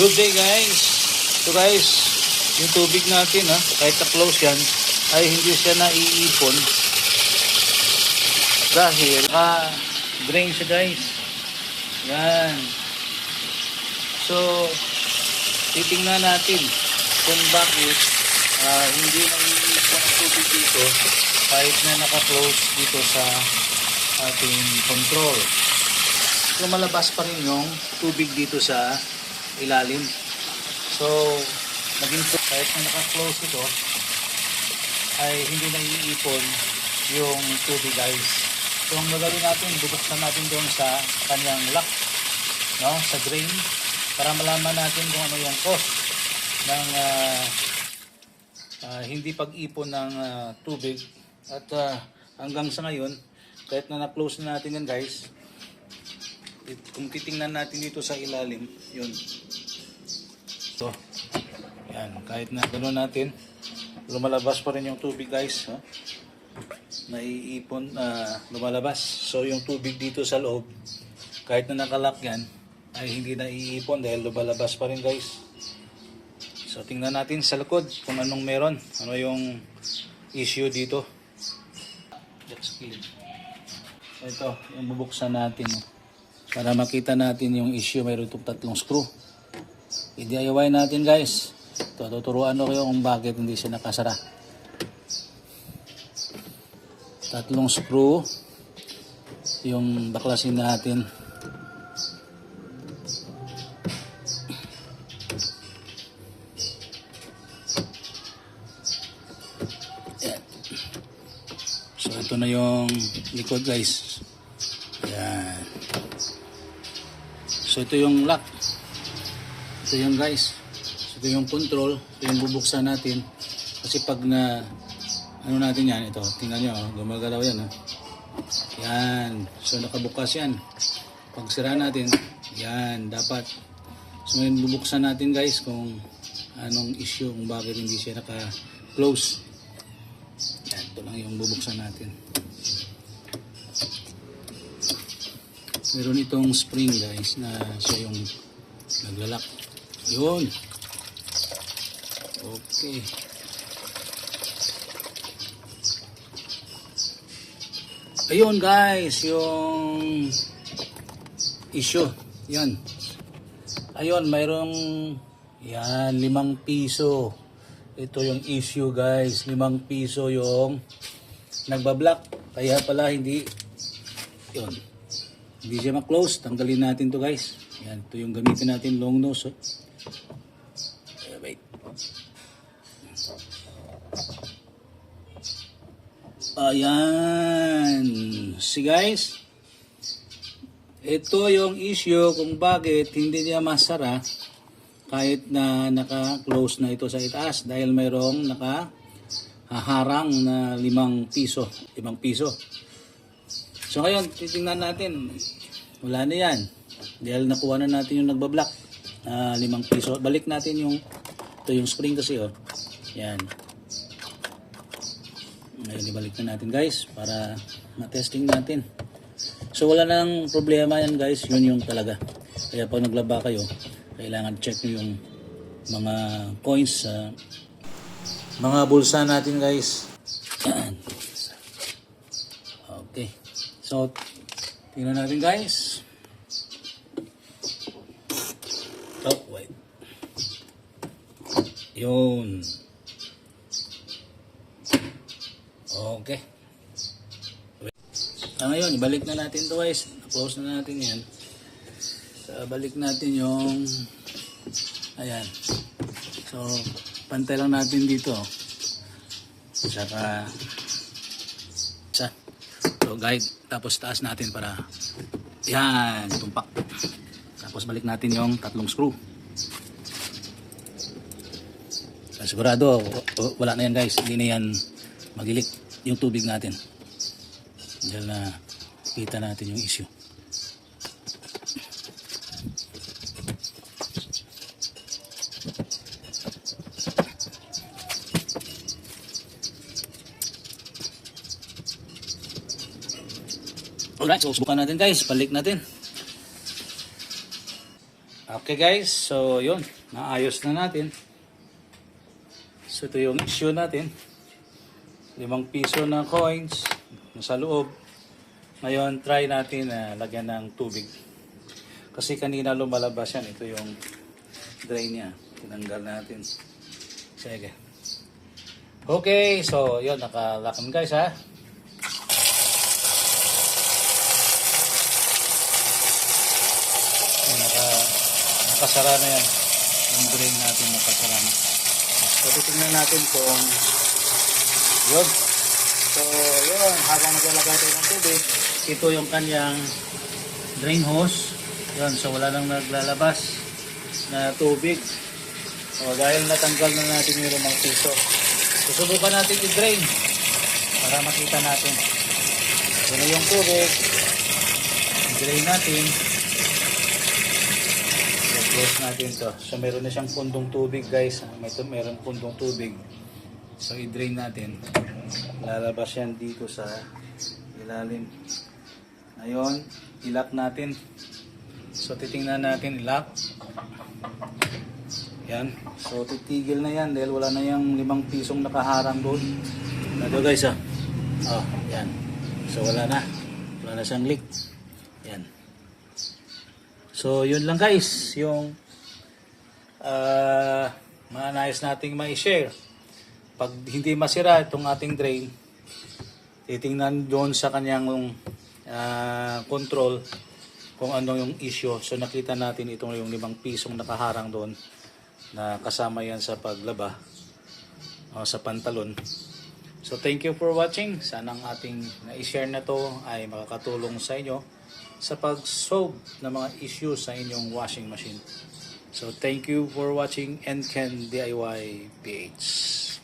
Good day guys. So guys, yung tubig natin ha, kahit na-close yan, ay hindi siya naiipon. Dahil, ah, drain siya guys. Yan. So, titingnan natin kung bakit ah, hindi naiipon ang tubig dito kahit na naka-close dito sa ating control. Lumalabas pa rin yung tubig dito sa ilalim. So, naging kahit na naka-close ito, ay hindi naiipon yung tubig guys. So, ang gagawin natin, bubuksan natin doon sa kanyang lock, no, sa drain, para malaman natin kung ano yung cause ng ah, ah, hindi pag-ipon ng ah, tubig. At ah, hanggang sa ngayon, kahit na na-close na natin yan guys, kung titingnan natin dito sa ilalim, yun. So, yan, kahit na gano'n natin, lumalabas pa rin yung tubig guys. Ha? Naiipon, ah, lumalabas. So, yung tubig dito sa loob, kahit na nakalock yan, ay hindi naiipon dahil lumalabas pa rin guys. So, tingnan natin sa likod kung anong meron. Ano yung issue dito. Let's clean. Ito, yung bubuksan natin. Para makita natin yung issue, mayroon itong tatlong screw. I-DIY natin guys. Ito, tuturuan ko kayo kung bakit hindi siya nakasara. Tatlong screw. Yung baklasin natin. So ito na yung likod guys. Yan. So ito yung lock. Ito yung guys. So, ito yung control. Ito yung bubuksan natin. Kasi pag na ano natin yan, ito, tingnan nyo, oh, gumagalaw yan. Oh. Yan. So nakabukas yan. Pag sira natin, yan, dapat. So ngayon bubuksan natin guys kung anong issue, kung bakit hindi siya naka-close. Yan, ito lang yung bubuksan natin. Meron itong spring guys na siya yung naglalak. Yun. Okay. Ayun guys, yung issue. Yan. Ayun, mayroong yan, limang piso. Ito yung issue guys. Limang piso yung nagbablock. Kaya pala hindi yun. Hindi siya ma-close. Tanggalin natin to guys. Yan, ito yung gamitin natin long nose. Oh. Eh, wait. Ayan. See guys? Ito yung issue kung bakit hindi niya masara kahit na naka-close na ito sa itaas dahil mayroong naka haharang na limang piso. Limang piso. So ngayon, titingnan natin. Wala na yan. Dahil nakuha na natin yung nagbablock na limang piso. Balik natin yung ito yung spring kasi oh. Yan. Ngayon ibalik na natin guys para matesting natin. So wala nang problema yan guys. Yun yung talaga. Kaya pag naglaba kayo, kailangan check nyo yung mga coins sa mga bulsa natin guys. Yan. Okay. So, tingnan natin guys. Oh, wait. Yun. Okay. Wait. Ah, ngayon, ibalik na natin to guys. Close na natin yan. So, balik natin yung ayan. So, pantay lang natin dito. Saka sa so guide. Tapos taas natin para yan tumpak. Tapos balik natin yung tatlong screw. So, sigurado wala na yan guys. Hindi na yan magilik yung tubig natin. Dahil na kita natin yung issue Alright, so subukan natin guys. Balik natin. Okay guys, so yun, naayos na natin. So ito yung issue natin. Limang piso na coins nasa loob. Ngayon, try natin na lagyan ng tubig. Kasi kanina lumalabas yan. Ito yung drain niya. Tinanggal natin. Sige. Okay, so yun, nakalakan guys ha. Yun, naka, nakasara na yan. Yung drain natin nakasara na. So titignan natin kung yun. So yun, habang naglalagay tayo ng tubig, ito yung kanyang drain hose. Yun, so wala nang naglalabas na tubig. O dahil natanggal na natin yung limang piso. Susubukan natin i-drain para makita natin. Na yung tubig. I-drain natin. I-close natin to. So meron na siyang pundong tubig guys. May meron pundong tubig. So i-drain natin. Lalabas yan dito sa ilalim. Ngayon, ilock natin. So titingnan natin ilock. Yan. So titigil na yan dahil wala na yung limang pisong nakaharang doon. Ito guys ah. Oh, yan. So wala na. Wala na siyang leak. Yan. So yun lang guys, yung uh, manayos nating ma-share. Pag hindi masira itong ating drain, titingnan doon sa kanyang ah, control kung ano yung issue. So nakita natin itong yung limang pisong nakaharang doon na kasama yan sa paglaba o sa pantalon. So thank you for watching. Sana ang ating na-share na to ay makakatulong sa inyo sa pag-solve ng mga issues sa inyong washing machine. So thank you for watching Enken DIY PH.